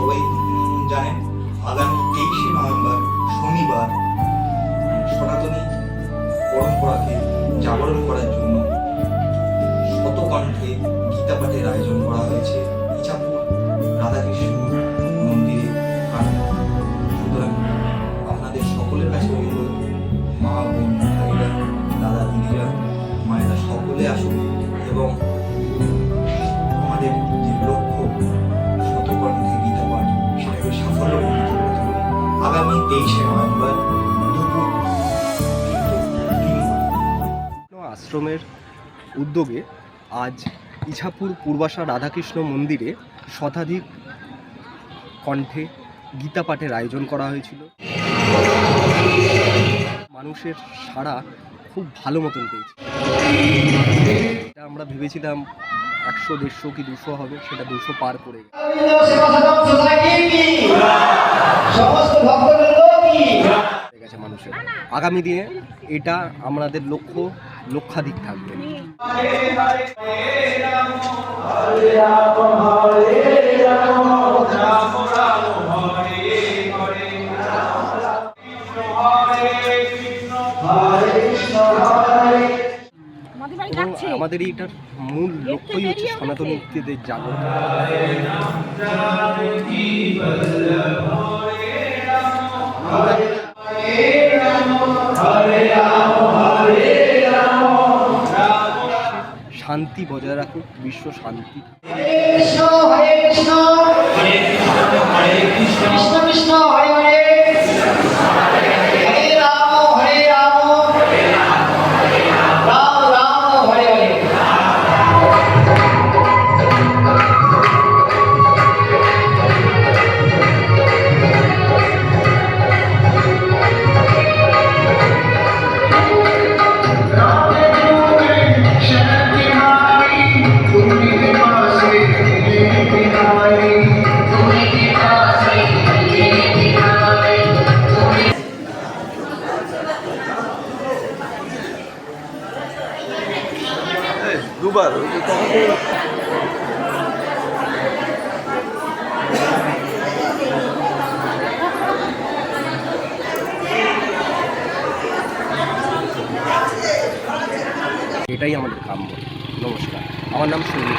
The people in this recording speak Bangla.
সবাই জানেন, আগামী তেইশে নভেম্বর শনিবার সনাতনী পরম্পরাকে জাগরণ করার জন্য শতকণ্ঠে গীতা পাঠের আয়োজন করা হয়েছে। ইছাপুর রাধাকৃষ্ণ মন্দিরে সুতরাং আপনাদের সকলের কাছে অনুরোধ, মা, বোন, ভাইরা, দাদা, দিদিরা, মায়েরা সকলে আসুন এবং তেইশে নভেম্বর দুপুর আশ্রমের উদ্যোগে আজ ইছাপুর পূর্বাশা রাধাকৃষ্ণ মন্দিরে শতাধিক কণ্ঠে গীতা পাঠের আয়োজন করা হয়েছিল। মানুষের সাড়া খুব ভালো মতন পেয়েছে। এটা আমরা ভেবেছিলাম একশো দেড়শো কি দুশো হবে সেটা দুশো পার করে গেছে। মানুষের। আগামী দিনে এটা আমাদের লক্ষ্য লক্ষাধিক থাকবে। আমাদের এইটার মূল লক্ষ্যই হচ্ছে সনাতনীদের জাগ্রত শান্তি বজায় রাখুক বিশ্ব শান্তি। কৃষ্ণ। এটাই আমাদের কাম্য। নমস্কার। আমার নাম সৌমিক